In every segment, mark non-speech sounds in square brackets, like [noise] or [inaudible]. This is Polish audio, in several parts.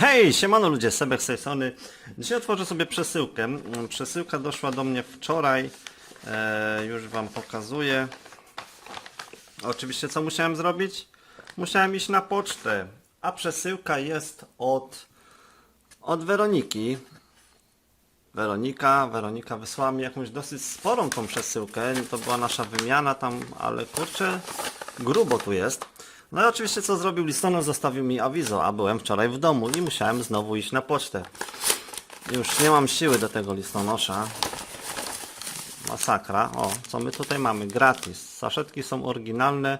Hej, siemano ludzie, Sebek strony. Dzisiaj otworzę sobie przesyłkę. Mm, Przesyłka doszła do mnie wczoraj. E, już Wam pokazuję. Oczywiście co musiałem zrobić? Musiałem iść na pocztę. A przesyłka jest od, od Weroniki. Weronika, Weronika wysłała mi jakąś dosyć sporą tą przesyłkę. To była nasza wymiana tam, ale kurczę, grubo tu jest. No i oczywiście co zrobił listonosz, zostawił mi awizo, a byłem wczoraj w domu i musiałem znowu iść na pocztę. Już nie mam siły do tego listonosza. Masakra. O, co my tutaj mamy? Gratis. Saszetki są oryginalne,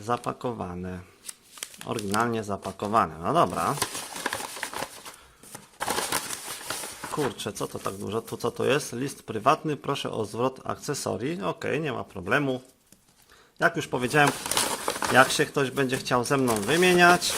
zapakowane. Oryginalnie zapakowane. No dobra. Kurczę, co to tak dużo? Tu co to jest? List prywatny, proszę o zwrot akcesorii. Ok, nie ma problemu. Jak już powiedziałem, jak się ktoś będzie chciał ze mną wymieniać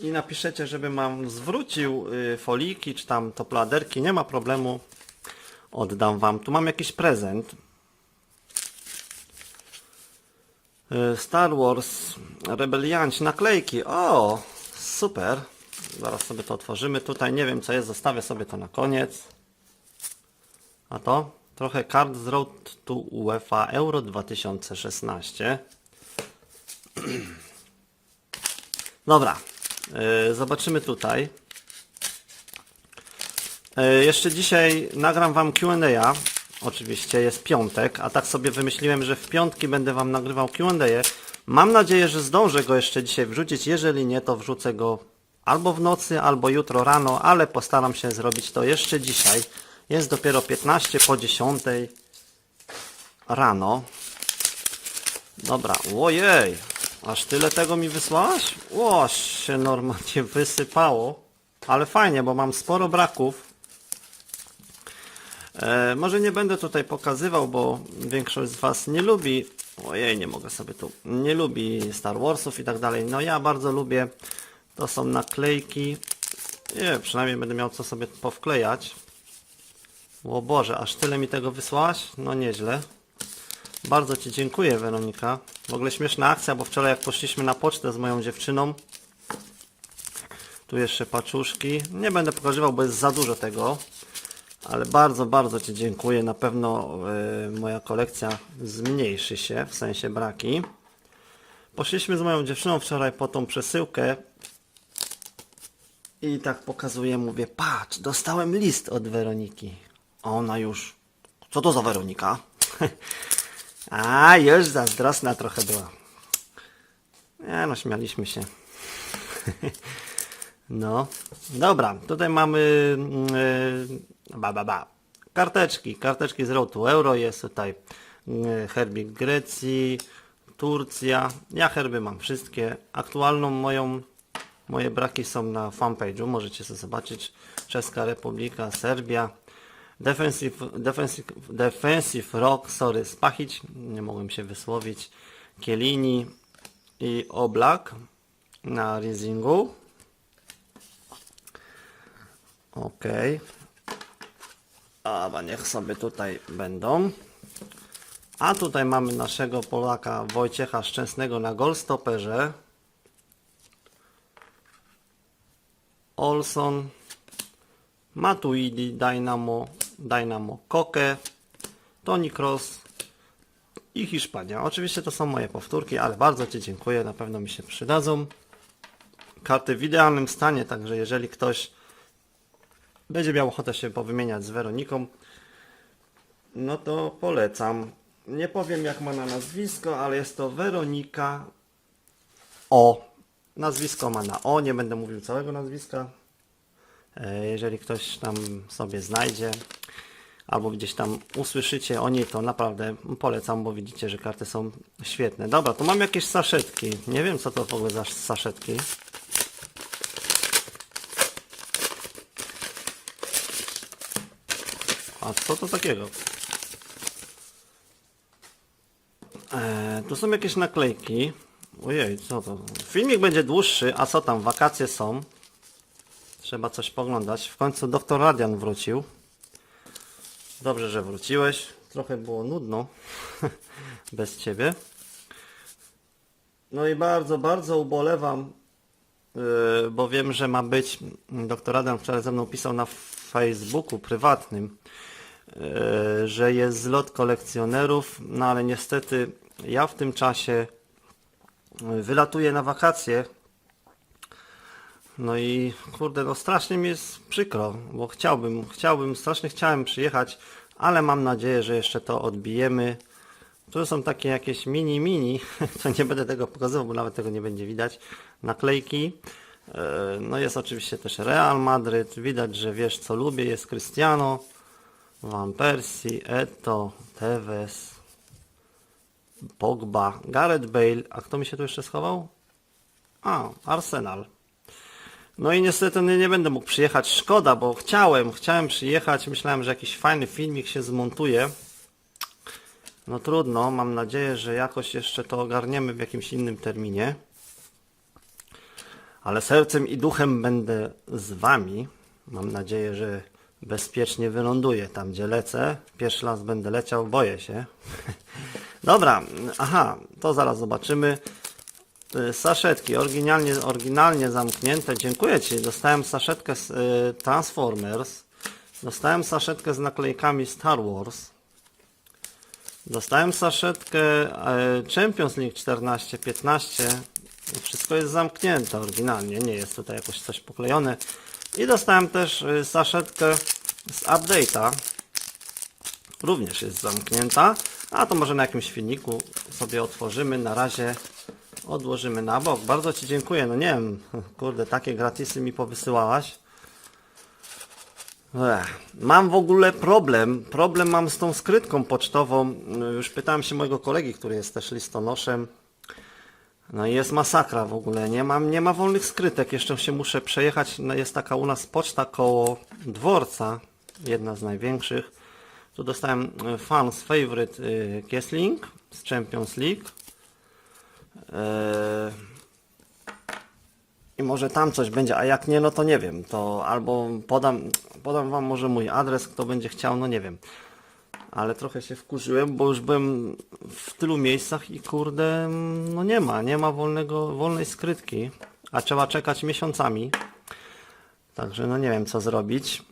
i napiszecie, żeby mam zwrócił y, foliki czy tam topladerki, nie ma problemu. Oddam wam. Tu mam jakiś prezent. Y, Star Wars Rebelianci naklejki. O, super. Zaraz sobie to otworzymy. Tutaj nie wiem co jest, zostawię sobie to na koniec. A to? Trochę kart z Road to UEFA Euro 2016. [clears throat] Dobra, yy, zobaczymy tutaj. Yy, jeszcze dzisiaj nagram Wam Q&A. Oczywiście jest piątek, a tak sobie wymyśliłem, że w piątki będę Wam nagrywał Q&A. Mam nadzieję, że zdążę go jeszcze dzisiaj wrzucić. Jeżeli nie, to wrzucę go albo w nocy, albo jutro rano, ale postaram się zrobić to jeszcze dzisiaj. Jest dopiero 15 po 10 rano. Dobra, ojej, aż tyle tego mi wysłałaś? O, się normalnie wysypało. Ale fajnie, bo mam sporo braków. E, może nie będę tutaj pokazywał, bo większość z Was nie lubi. Ojej, nie mogę sobie tu. Nie lubi Star Warsów i tak dalej. No ja bardzo lubię. To są naklejki. Nie, przynajmniej będę miał co sobie powklejać. O Boże, aż tyle mi tego wysłałaś? No nieźle. Bardzo Ci dziękuję, Weronika. W ogóle śmieszna akcja, bo wczoraj jak poszliśmy na pocztę z moją dziewczyną, tu jeszcze paczuszki. Nie będę pokazywał, bo jest za dużo tego. Ale bardzo, bardzo Ci dziękuję. Na pewno y, moja kolekcja zmniejszy się, w sensie braki. Poszliśmy z moją dziewczyną wczoraj po tą przesyłkę i tak pokazuję, mówię, patrz, dostałem list od Weroniki. A ona już, co to za Weronika? [laughs] A, już zazdrosna trochę była. Nie no, śmialiśmy się. [laughs] No, dobra, tutaj mamy yy, ba, ba, ba. karteczki, karteczki z Road to Euro, jest tutaj yy, herbik Grecji, Turcja, ja herby mam wszystkie, aktualną moją, moje braki są na fanpage'u, możecie sobie zobaczyć, Czeska Republika, Serbia, Defensive, defensive, defensive Rock, sorry, Spachić, nie mogłem się wysłowić, Kielini i Oblak na Rizingu. Ok. A niech sobie tutaj będą. A tutaj mamy naszego Polaka Wojciecha Szczęsnego na golstoperze. Olson. Matuidi Dynamo, Dynamo Koke, Tony Cross i Hiszpania. Oczywiście to są moje powtórki, ale bardzo Ci dziękuję, na pewno mi się przydadzą. Karty w idealnym stanie, także jeżeli ktoś będzie miał ochotę się powymieniać z Weroniką, no to polecam. Nie powiem jak ma na nazwisko, ale jest to Weronika O. Nazwisko ma na O, nie będę mówił całego nazwiska. E, Jeżeli ktoś tam sobie znajdzie, albo gdzieś tam usłyszycie o niej, to naprawdę polecam, bo widzicie, że karty są świetne. Dobra, tu mam jakieś saszetki. Nie wiem, co to w ogóle za saszetki. A co to takiego? E, tu są jakieś naklejki. Ojej, co to? Filmik będzie dłuższy, a co tam? Wakacje są. Trzeba coś poglądać. W końcu doktor Radian wrócił. Dobrze, że wróciłeś. Trochę było nudno [laughs] bez ciebie. No i bardzo, bardzo ubolewam yy, bo wiem, że ma być, doktor Adam wczoraj ze mną pisał na Facebooku prywatnym, yy, że jest zlot kolekcjonerów, no ale niestety ja w tym czasie yy, wylatuję na wakacje. No i kurde, no strasznie mi jest przykro, bo chciałbym, chciałbym, strasznie chciałem przyjechać, ale mam nadzieję, że jeszcze to odbijemy. Tu są takie jakieś mini, mini, [laughs] to nie będę tego pokazywał, bo nawet tego nie będzie widać, naklejki. E, No jest oczywiście też Real Madryt, widać, że wiesz co lubię, jest Cristiano, Van Persie, Eto, Tevez, Pogba, Gareth Bale, a kto mi się tu jeszcze schował? A, Arsenal. No i niestety nie, nie będę mógł przyjechać, szkoda, bo chciałem, chciałem przyjechać, myślałem, że jakiś fajny filmik się zmontuje. No trudno, mam nadzieję, że jakoś jeszcze to ogarniemy w jakimś innym terminie. Ale sercem i duchem będę z Wami. Mam nadzieję, że bezpiecznie wyląduję tam, gdzie lecę. Pierwszy raz będę leciał, boję się. [laughs] Dobra, aha, to zaraz zobaczymy. Y, Saszetki, oryginalnie, oryginalnie zamknięte. Dziękuję Ci. Dostałem saszetkę z y, Transformers. Dostałem saszetkę z naklejkami Star Wars. Dostałem saszetkę e, Champions League 14-15. Wszystko jest zamknięte oryginalnie, nie jest tutaj jakoś coś poklejone. I dostałem też e, saszetkę z update'a. Również jest zamknięta. A to może na jakimś filmiku sobie otworzymy. Na razie odłożymy na bok. Bardzo Ci dziękuję. No nie wiem, [laughs] kurde, takie gratisy mi powysyłałaś. Ech, Mam w ogóle problem. Problem mam z tą skrytką pocztową. Już pytałem się mojego kolegi, który jest też listonoszem. No i jest masakra w ogóle. Nie mam, nie ma wolnych skrytek. Jeszcze się muszę przejechać. No jest taka u nas poczta koło dworca. Jedna z największych. Tu dostałem fans favorite y, Kiesling z Champions League. Eee, i może tam coś będzie, a jak nie, no to nie wiem. To albo podam, podam wam może mój adres, kto będzie chciał, no nie wiem. Ale trochę się wkurzyłem, bo już byłem w tylu miejscach i kurde, no nie ma, nie ma wolnego, wolnej skrytki, a trzeba czekać miesiącami. Także no nie wiem co zrobić.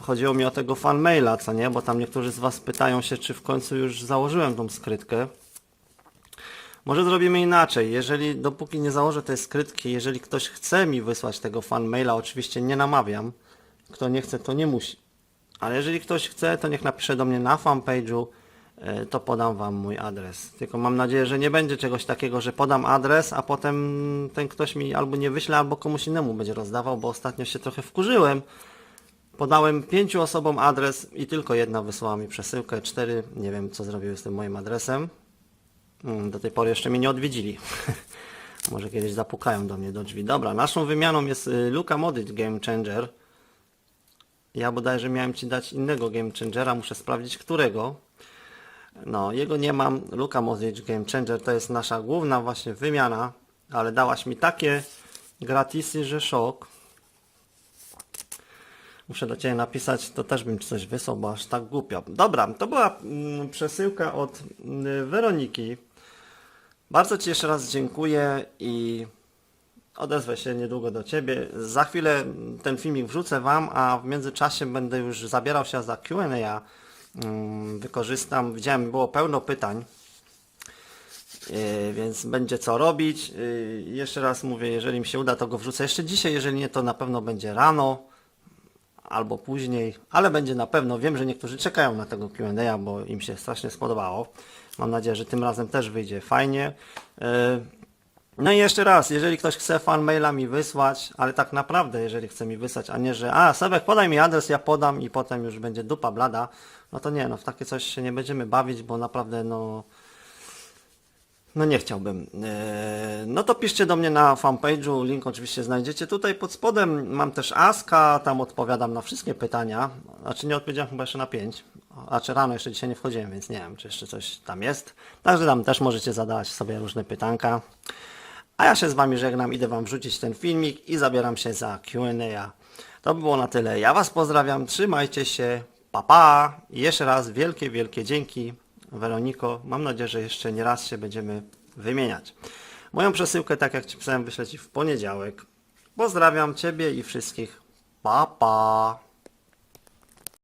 Chodziło mi o tego fanmaila, co nie, bo tam niektórzy z was pytają się, czy w końcu już założyłem tą skrytkę. Może zrobimy inaczej. Jeżeli dopóki nie założę tej skrytki, jeżeli ktoś chce mi wysłać tego fan maila, oczywiście nie namawiam. Kto nie chce, to nie musi. Ale jeżeli ktoś chce, to niech napisze do mnie na fanpage'u, e, to podam wam mój adres. Tylko mam nadzieję, że nie będzie czegoś takiego, że podam adres, a potem ten ktoś mi albo nie wyśle, albo komuś innemu będzie rozdawał, bo ostatnio się trochę wkurzyłem. Podałem pięciu osobom adres i tylko jedna wysłała mi przesyłkę. Cztery, nie wiem co zrobiły z tym moim adresem. Mm, Do tej pory jeszcze mnie nie odwiedzili. [laughs] Może kiedyś zapukają do mnie do drzwi. Dobra, naszą wymianą jest y, Luka Modric Game Changer. Ja bodajże miałem Ci dać innego Game Changera, muszę sprawdzić którego. No, jego nie mam. Luka Modric Game Changer to jest nasza główna właśnie wymiana, ale dałaś mi takie gratisy, że szok. Muszę do Ciebie napisać, to też bym coś wysłał, bo aż tak głupio. Dobra, to była mm, przesyłka od mm, Weroniki. Bardzo Ci jeszcze raz dziękuję i odezwę się niedługo do Ciebie. Za chwilę ten filmik wrzucę Wam, a w międzyczasie będę już zabierał się za Q&A. Mm, Wykorzystam, widziałem, było pełno pytań. Yy, więc będzie co robić. Yy, Jeszcze raz mówię, jeżeli mi się uda, to go wrzucę jeszcze dzisiaj, jeżeli nie, to na pewno będzie rano albo później, ale będzie na pewno. Wiem, że niektórzy czekają na tego Q&A, bo im się strasznie spodobało. Mam nadzieję, że tym razem też wyjdzie fajnie. Yy, No i jeszcze raz, jeżeli ktoś chce fan maila mi wysłać, ale tak naprawdę, jeżeli chce mi wysłać, a nie, że a Sebek podaj mi adres, ja podam i potem już będzie dupa blada, no to nie, no w takie coś się nie będziemy bawić, bo naprawdę no no nie chciałbym. Eee, No to piszcie do mnie na fanpage'u, link oczywiście znajdziecie tutaj pod spodem. Mam też Aska, tam odpowiadam na wszystkie pytania. Znaczy nie odpowiedziałem chyba jeszcze na pięć. A czy rano jeszcze dzisiaj nie wchodziłem, więc nie wiem, czy jeszcze coś tam jest. Także tam też możecie zadawać sobie różne pytanka. A ja się z Wami żegnam, idę Wam wrzucić ten filmik i zabieram się za Q&A. To by było na tyle. Ja Was pozdrawiam, trzymajcie się, pa pa! I jeszcze raz wielkie, wielkie dzięki Weroniko. Mam nadzieję, że jeszcze nie raz się będziemy wymieniać. Moją przesyłkę, tak jak Ci pisałem, wyślę Ci w poniedziałek. Pozdrawiam Ciebie i wszystkich. Pa, pa.